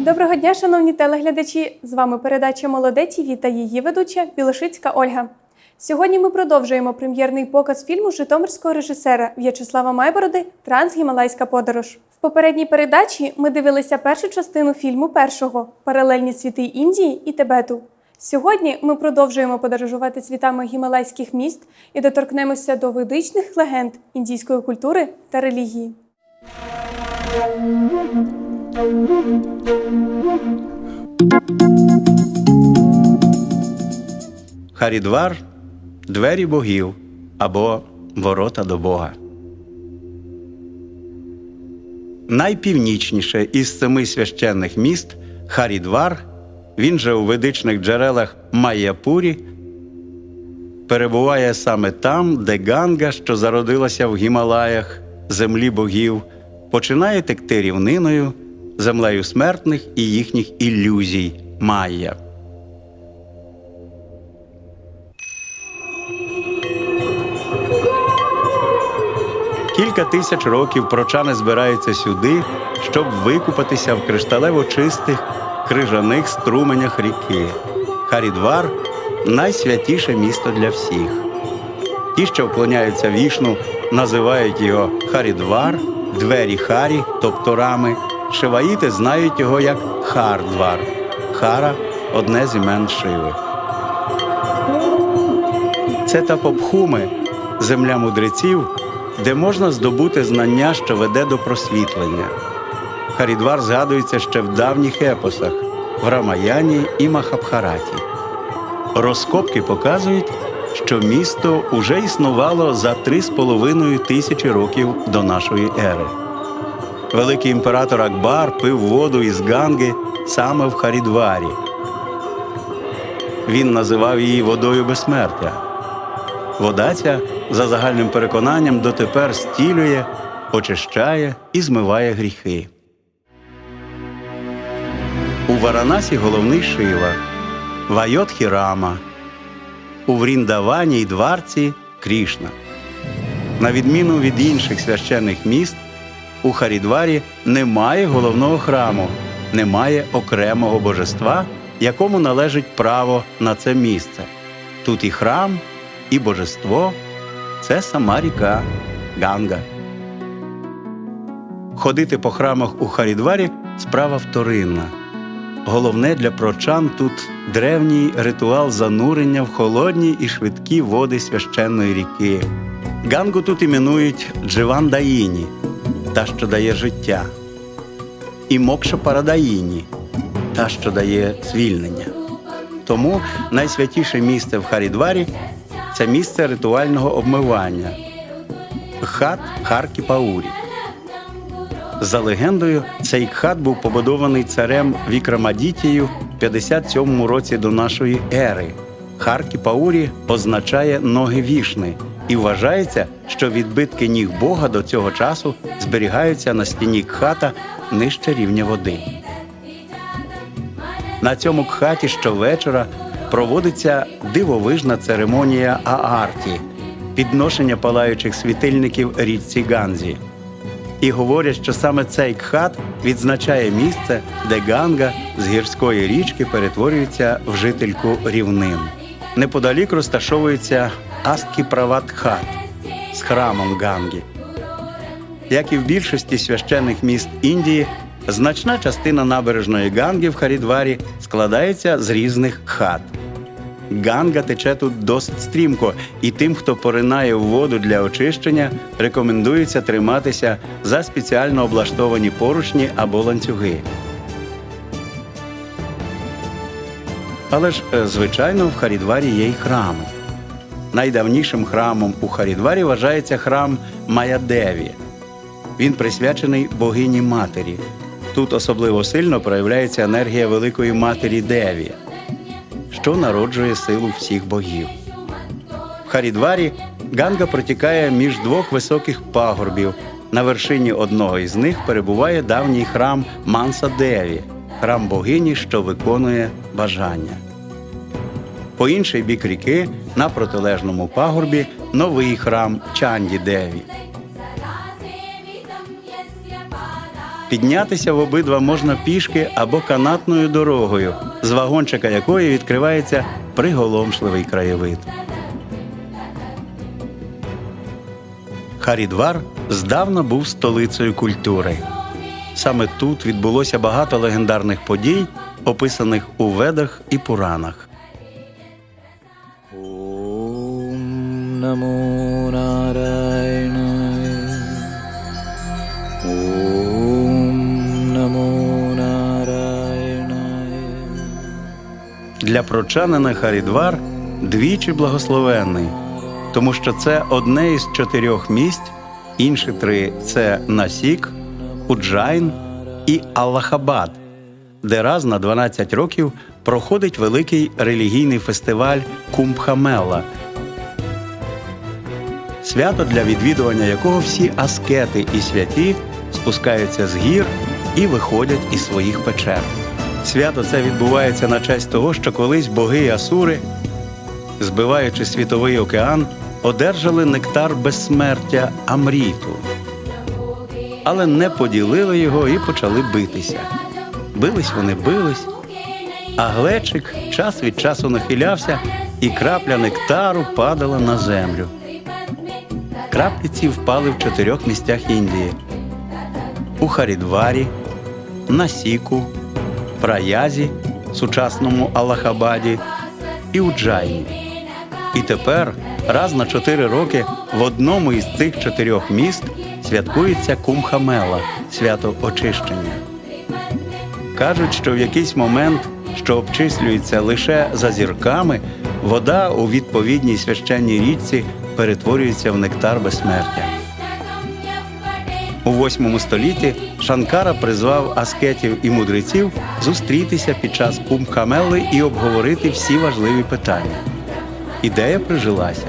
Доброго дня, шановні телеглядачі! З вами передача Молоде ТІВІ та її ведуча Білошицька Ольга. Сьогодні ми продовжуємо прем'єрний показ фільму житомирського режисера В'ячеслава Майбороди Трансгімалайська подорож. В попередній передачі ми дивилися першу частину фільму першого Паралельні світи Індії і Тибету. Сьогодні ми продовжуємо подорожувати світами гімалайських міст і доторкнемося до ведичних легенд індійської культури та релігії. Харідвар двері богів або ворота до Бога. Найпівнічніше із семи священних міст Харідвар, він же у ведичних джерелах Майяпурі, перебуває саме там, де Ганга, що зародилася в Гімалаях, землі богів, починає текти рівниною, землею смертних і їхніх ілюзій Майя. Кілька тисяч років прочани збираються сюди, щоб викупатися в кришталево чистих крижаних струменях ріки. Харідвар найсвятіше місто для всіх. Ті, що вклоняються вішну, називають його Харідвар, двері Харі, тобто рами. Шиваїти знають його як Хардвар. Хара одне з імен Шиви. Це Тапопхуми, земля мудреців, де можна здобути знання, що веде до просвітлення. Харідвар згадується ще в давніх епосах в Рамаяні і Махабхараті. Розкопки показують, що місто уже існувало за три з половиною тисячі років до нашої ери. Великий імператор Акбар пив воду із Ганги саме в Харідварі. Він називав її водою безсмертя. Вода ця, за загальним переконанням, дотепер стілює, очищає і змиває гріхи. У Варанасі головний Шива, Вайотхі Рама, у Вріндавані й Дварці Крішна. На відміну від інших священних міст, у Харідварі немає головного храму, немає окремого божества, якому належить право на це місце. Тут і храм, і божество це сама ріка Ганга. Ходити по храмах у Харідварі справа вторинна. Головне для прочан тут древній ритуал занурення в холодні і швидкі води священної ріки. Гангу тут іменують Дживандаїні, та, що дає життя, і Мокша Парадаїні, та, що дає звільнення. Тому найсвятіше місце в Харідварі це місце ритуального обмивання хат Харкі Паурі. За легендою, цей хат був побудований царем Вікрамадітією в 57 році до нашої ери. Харкі Паурі означає ноги вішни, і вважається, що відбитки ніг Бога до цього часу зберігаються на стіні кхата нижче рівня води. На цьому кхаті щовечора проводиться дивовижна церемонія Аарті підношення палаючих світильників річці Ганзі. І говорять, що саме цей кхат відзначає місце, де Ганга з гірської річки перетворюється в жительку рівнин. Неподалік розташовується Асткі Прават Хат з храмом Ганги. Як і в більшості священних міст Індії, значна частина набережної Ганги в Харідварі складається з різних хат. Ганга тече тут досить стрімко, і тим, хто поринає в воду для очищення, рекомендується триматися за спеціально облаштовані поручні або ланцюги. Але ж, е, звичайно, в Харідварі є й храми. Найдавнішим храмом у Харідварі вважається храм Маядеві. Він присвячений богині матері. Тут особливо сильно проявляється енергія Великої Матері Деві, що народжує силу всіх богів. В Харідварі Ганга протікає між двох високих пагорбів. На вершині одного із них перебуває давній храм Манса Деві, храм богині, що виконує бажання. По інший бік ріки, на протилежному пагорбі, новий храм Чанді Деві. Піднятися в обидва можна пішки або канатною дорогою, з вагончика якої відкривається приголомшливий краєвид. Харідвар здавна був столицею культури. Саме тут відбулося багато легендарних подій, описаних у ведах і пуранах. नमो नारायणाय ॐ नमो नारायणाय Для прочанина Харідвар двічі благословенний, тому що це одне із чотирьох місць, інші три це Насік, Уджайн і Аллахабад, де раз на 12 років проходить великий релігійний фестиваль Кумбхамела. Свято для відвідування якого всі аскети і святі спускаються з гір і виходять із своїх печер. Свято це відбувається на честь того, що колись боги і асури, збиваючи світовий океан, одержали нектар безсмертя Амріту, але не поділили його і почали битися. Бились вони бились, а глечик час від часу нахилявся, і крапля нектару падала на землю. Краплі ці впали в чотирьох місцях Індії: у Харідварі, Насіку, Праязі, сучасному Аллахабаді і Уджайні. І тепер раз на чотири роки в одному із цих чотирьох міст святкується Кумхамела свято очищення. Кажуть, що в якийсь момент, що обчислюється лише за зірками, вода у відповідній священній річці перетворюється в нектар безсмертя. У восьмому столітті Шанкара призвав аскетів і мудреців зустрітися під час Кумбхамели і обговорити всі важливі питання. Ідея прижилася.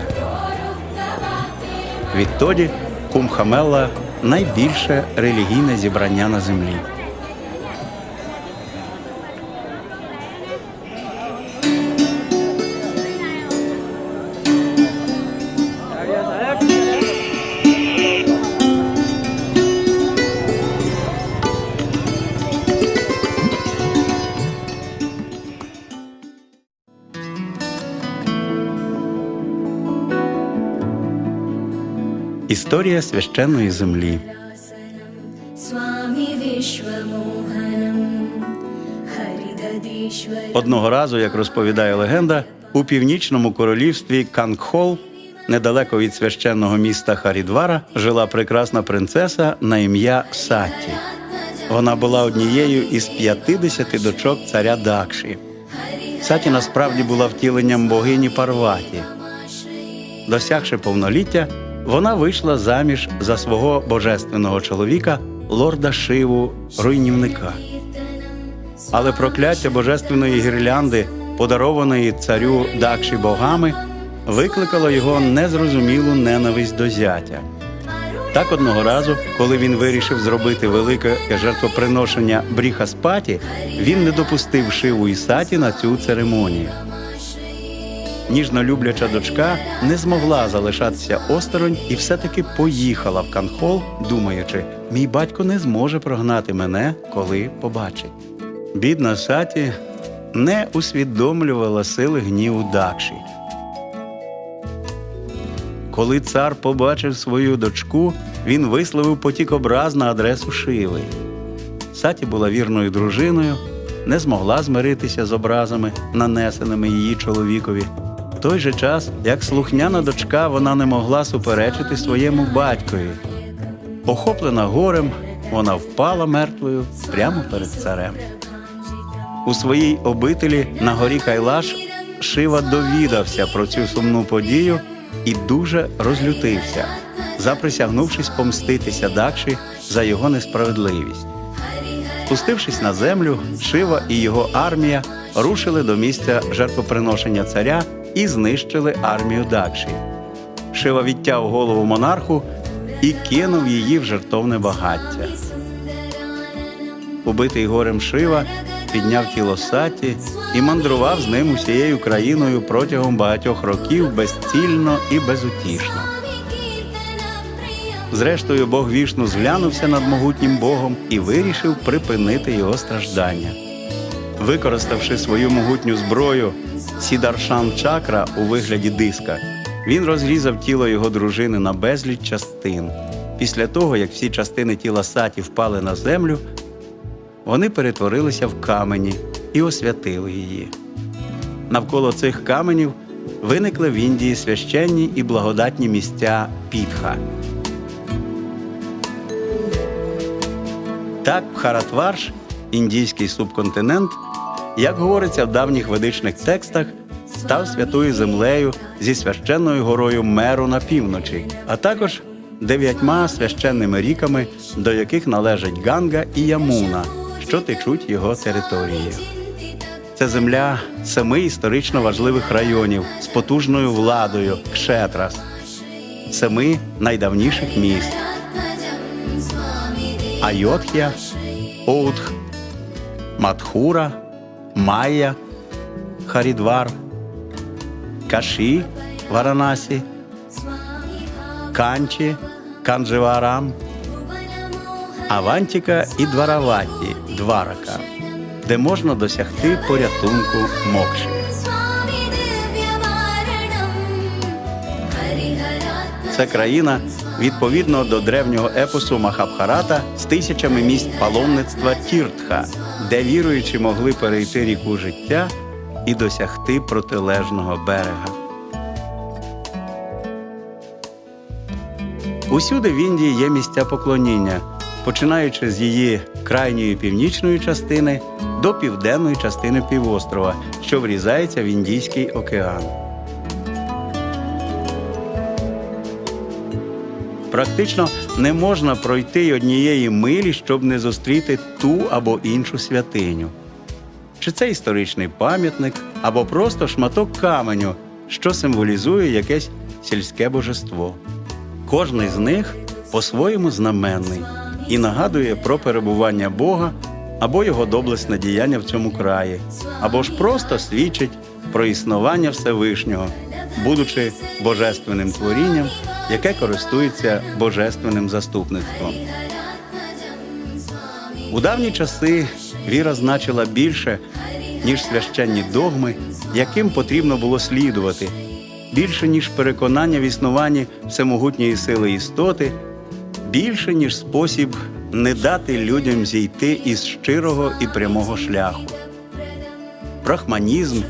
Відтоді Кумбхамела – найбільше релігійне зібрання на землі. Історія священної землі. Одного разу, як розповідає легенда, у північному королівстві Кангхол, недалеко від священного міста Харідвара, жила прекрасна принцеса на ім'я Саті. Вона була однією із 50 дочок царя Дакші. Саті насправді була втіленням богині Парваті, досягши повноліття вона вийшла заміж за свого божественного чоловіка, лорда Шиву, руйнівника. Але прокляття божественної гірлянди, подарованої царю Дакші богами, викликало його незрозумілу ненависть до зятя. Так одного разу, коли він вирішив зробити велике жертвоприношення Бріхаспаті, він не допустив Шиву і Саті на цю церемонію. Ніжно любляча дочка не змогла залишатися осторонь і все-таки поїхала в Канхол, думаючи, мій батько не зможе прогнати мене, коли побачить. Бідна Саті не усвідомлювала сили гніву Дакші. Коли цар побачив свою дочку, він висловив потік образ на адресу Шиви. Саті була вірною дружиною, не змогла змиритися з образами, нанесеними її чоловікові. Той же час, як слухняна дочка, вона не могла суперечити своєму батькові. Охоплена горем, вона впала мертвою прямо перед царем. У своїй обителі на горі Кайлаш Шива довідався про цю сумну подію і дуже розлютився, заприсягнувшись помститися Дакші за його несправедливість. Спустившись на землю, Шива і його армія рушили до місця жертвоприношення царя і знищили армію Дакші. Шива відтяв голову монарху і кинув її в жертовне багаття. Убитий горем Шива підняв тіло Саті і мандрував з ним усією країною протягом багатьох років безцільно і безутішно. Зрештою, Бог вішну зглянувся над могутнім Богом і вирішив припинити його страждання. Використавши свою могутню зброю Сідаршан Чакра у вигляді диска, він розрізав тіло його дружини на безліч частин. Після того, як всі частини тіла саті впали на землю, вони перетворилися в камені і освятили її. Навколо цих каменів виникли в Індії священні і благодатні місця Пітха. Так, Бхаратварш, індійський субконтинент, як говориться в давніх ведичних текстах, став святою землею зі священною горою Меру на півночі, а також дев'ятьма священними ріками, до яких належать Ганга і Ямуна, що течуть його територією. Це земля семи історично важливих районів з потужною владою Кшетрас, семи найдавніших міст Айотхя, Оудх, Матхура, Майя, Харідвар, Каші Варанасі, Канчі, Канджеварам, Авантіка і Двараваті Дварака, де можна досягти порятунку мокші. Це країна відповідно до древнього епосу Махабхарата з тисячами місць паломництва Тіртха де віруючі могли перейти ріку життя і досягти протилежного берега. Усюди в Індії є місця поклоніння, починаючи з її крайньої північної частини до південної частини півострова, що врізається в Індійський океан. Практично не можна пройти однієї милі, щоб не зустріти ту або іншу святиню. Чи це історичний пам'ятник, або просто шматок каменю, що символізує якесь сільське божество. Кожний з них по-своєму знаменний і нагадує про перебування Бога або його доблесне діяння в цьому краї, або ж просто свідчить про існування Всевишнього, будучи божественним творінням, яке користується божественним заступництвом. У давні часи віра значила більше, ніж священні догми, яким потрібно було слідувати, більше, ніж переконання в існуванні всемогутньої сили істоти, більше, ніж спосіб не дати людям зійти із щирого і прямого шляху. Брахманізм,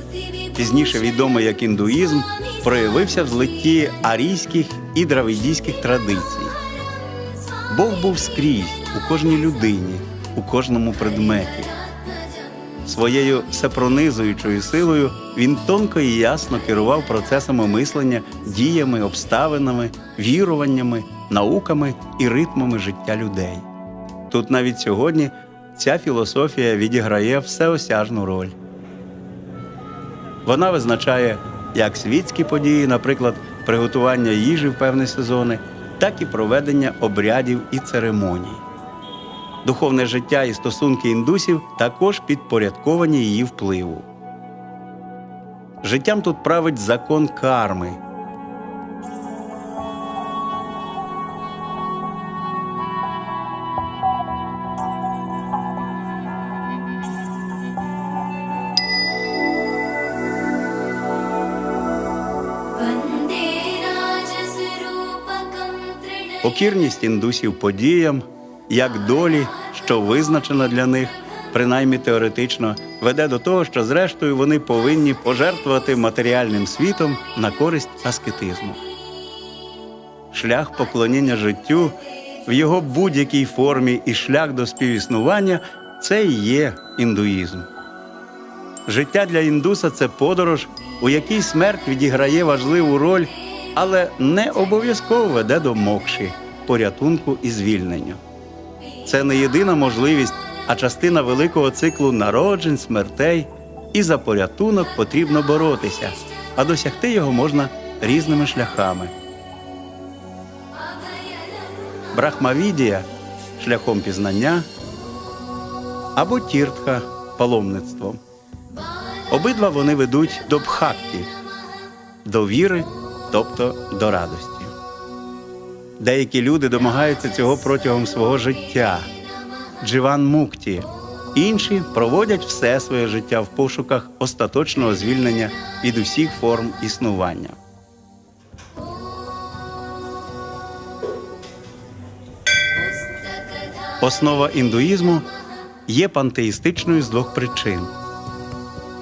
пізніше відомий як індуїзм, проявився в злитті арійських і дравидійських традицій. Бог був скрізь, у кожній людині, у кожному предметі. Своєю всепронизуючою силою він тонко і ясно керував процесами мислення, діями, обставинами, віруваннями, науками і ритмами життя людей. Тут навіть сьогодні ця філософія відіграє всеосяжну роль. Вона визначає як світські події, наприклад, приготування їжі в певні сезони, так і проведення обрядів і церемоній. Духовне життя і стосунки індусів також підпорядковані її впливу. Життям тут править закон карми. Покірність індусів подіям, як долі, що визначена для них, принаймні теоретично, веде до того, що зрештою вони повинні пожертвувати матеріальним світом на користь аскетизму. Шлях поклоніння життю в його будь-якій формі і шлях до співіснування це і є індуїзм. Життя для індуса це подорож, у якій смерть відіграє важливу роль, але не обов'язково веде до мокші, порятунку і звільнення. Це не єдина можливість, а частина великого циклу народжень, смертей, і за порятунок потрібно боротися, а досягти його можна різними шляхами. Брахмавідія шляхом пізнання або тіртха паломництвом. Обидва вони ведуть до бхакті, до віри, тобто до радості. Деякі люди домагаються цього протягом свого життя. Дживан Мукті. Інші проводять все своє життя в пошуках остаточного звільнення від усіх форм існування. Основа індуїзму є пантеїстичною з двох причин.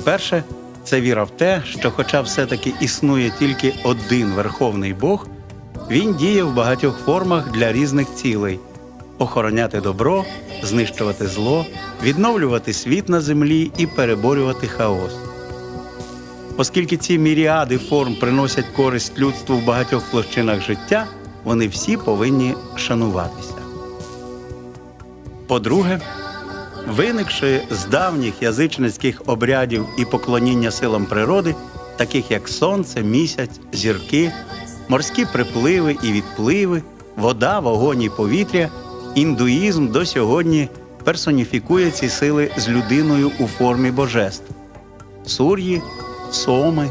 Перше це віра в те, що, хоча все-таки існує тільки один верховний Бог, він діє в багатьох формах для різних цілей охороняти добро, знищувати зло, відновлювати світ на землі і переборювати хаос. Оскільки ці міріади форм приносять користь людству в багатьох площинах життя, вони всі повинні шануватися. По-друге, виникши з давніх язичницьких обрядів і поклоніння силам природи, таких як сонце, місяць, зірки, морські припливи і відпливи, вода, вогонь і повітря, індуїзм до сьогодні персоніфікує ці сили з людиною у формі божеств сур'ї, соми,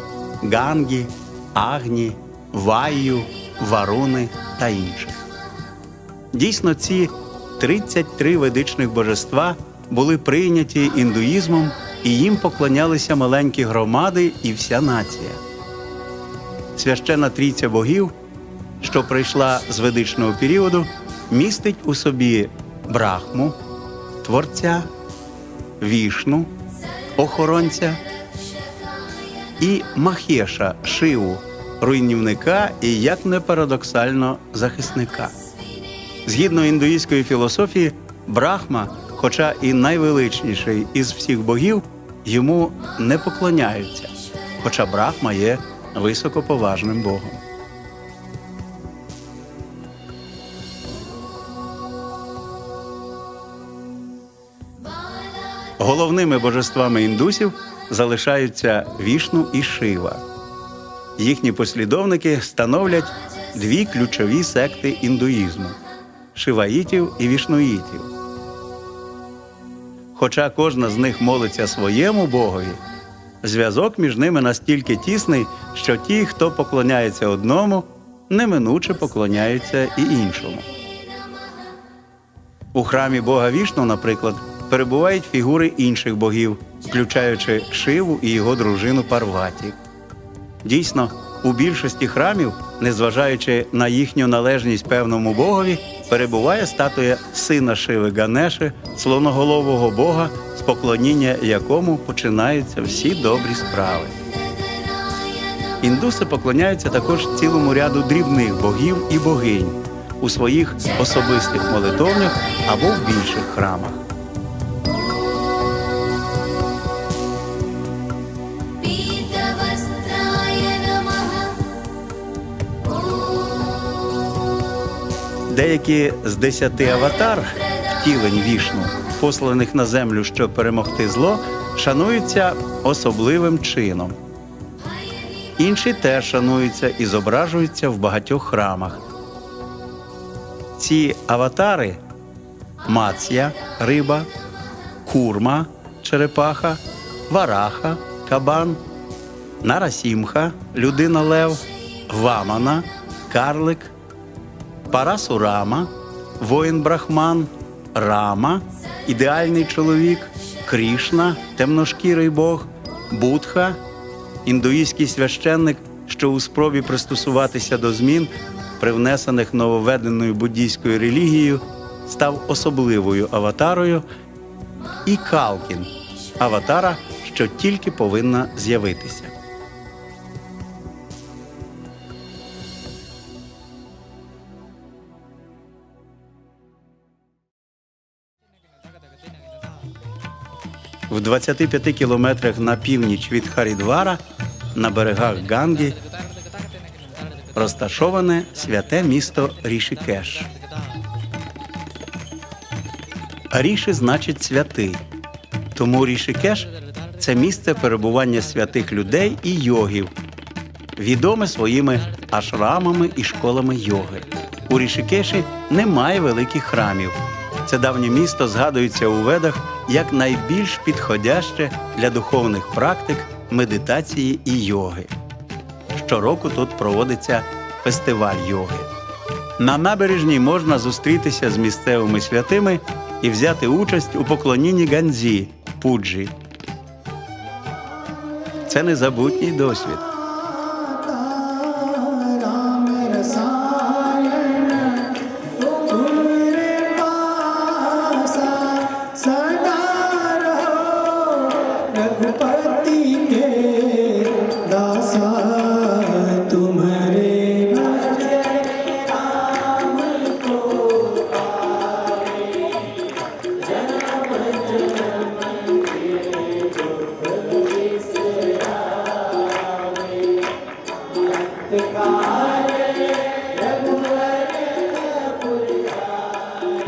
гангі, агні, ваю, варуни та інших. Дійсно, ці 33 ведичних божества були прийняті індуїзмом, і їм поклонялися маленькі громади і вся нація. Священна трійця богів, що прийшла з ведичного періоду, містить у собі брахму, творця, вішну, охоронця і Махеша Шиву, руйнівника і, як не парадоксально, захисника. Згідно індуїзької філософії, Брахма, хоча і найвеличніший із всіх богів, йому не поклоняються, хоча Брахма є високоповажним богом. Головними божествами індусів залишаються Вішну і Шива. Їхні послідовники становлять дві ключові секти індуїзму шиваїтів і вішнуїтів. Хоча кожна з них молиться своєму богові, зв'язок між ними настільки тісний, що ті, хто поклоняється одному, неминуче поклоняються і іншому. У храмі Бога Вішну, наприклад, перебувають фігури інших богів, включаючи Шиву і його дружину Парваті. Дійсно, у більшості храмів, незважаючи на їхню належність певному богові, перебуває статуя сина Шиви Ганеши, слоноголового бога, з поклоніння якому починаються всі добрі справи. Індуси поклоняються також цілому ряду дрібних богів і богинь у своїх особистих молитовнях або в більших храмах. Деякі з десяти аватар, втілень вішну, посланих на землю, щоб перемогти зло, шануються особливим чином. Інші теж шануються і зображуються в багатьох храмах. Ці аватари мація риба, курма черепаха, вараха кабан, нарасімха людина лев, вамана карлик, Парасурама, воїн Брахман, Рама, ідеальний чоловік, Крішна, темношкірий Бог, Будха, індуїзький священник, що у спробі пристосуватися до змін, привнесених нововведеною буддійською релігією, став особливою аватарою, і Калкін аватара, що тільки повинна з'явитися. В 25 кілометрах на північ від Харідвара на берегах Ганги розташоване святе місто Рішікеш. Ріші значить святий. Тому Рішікеш це місце перебування святих людей і йогів, відоме своїми ашрамами і школами йоги. У Рішікеші немає великих храмів. Це давнє місто згадується у ведах як найбільш підходяще для духовних практик, медитації і йоги. Щороку тут проводиться фестиваль йоги. На набережній можна зустрітися з місцевими святими і взяти участь у поклонінні Ганзі Пуджі. Це незабутній досвід.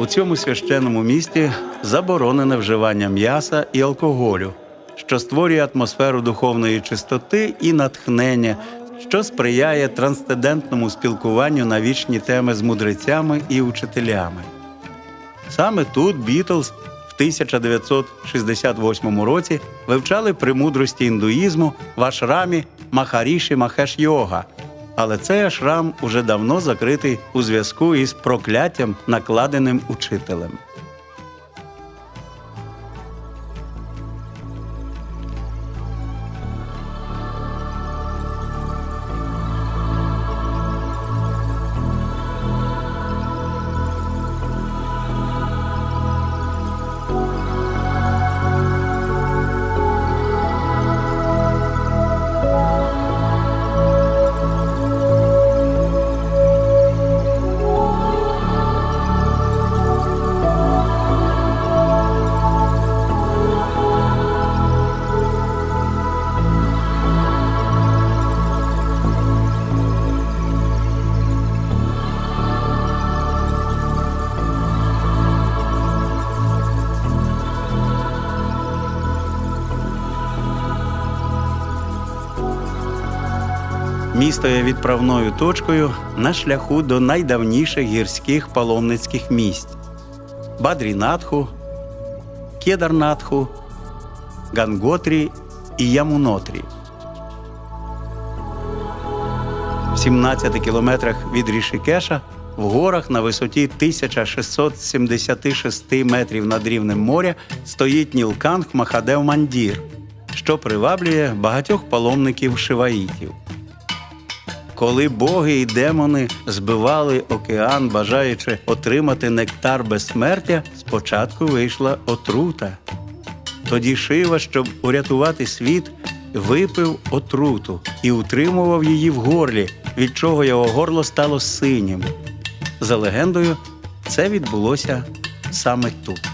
У цьому священному місті заборонене вживання м'яса і алкоголю, що створює атмосферу духовної чистоти і натхнення, що сприяє трансцендентному спілкуванню на вічні теми з мудрецями і учителями. Саме тут Бітлз в 1968 році вивчали премудрості індуїзму в ашрамі Махаріші Махеш Йога. Але цей ашрам уже давно закритий у зв'язку із прокляттям, накладеним учителем. Місто є відправною точкою на шляху до найдавніших гірських паломницьких місць Бадрінатху, Кедарнатху, Ганготрі і Ямунотрі. В 17 кілометрах від Рішикеша в горах на висоті 1676 метрів над рівнем моря стоїть Нілканг Махадев Мандір, що приваблює багатьох паломників шиваїтів. Коли боги і демони збивали океан, бажаючи отримати нектар безсмертя, спочатку вийшла отрута. Тоді Шива, щоб урятувати світ, випив отруту і утримував її в горлі, від чого його горло стало синім. За легендою, це відбулося саме тут.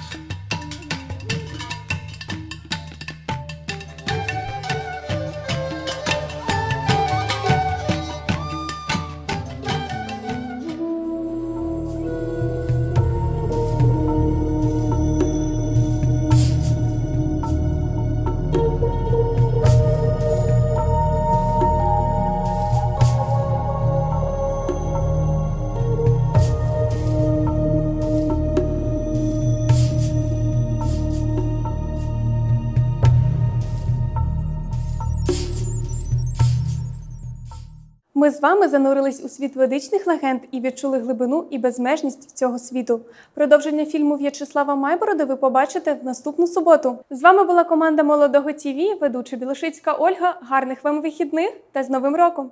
Ми з вами занурились у світ ведичних легенд і відчули глибину і безмежність цього світу. Продовження фільму В'ячеслава Майбороди ви побачите в наступну суботу. З вами була команда Молодого ТІВІ, ведуча Білошицька Ольга. Гарних вам вихідних та з Новим роком!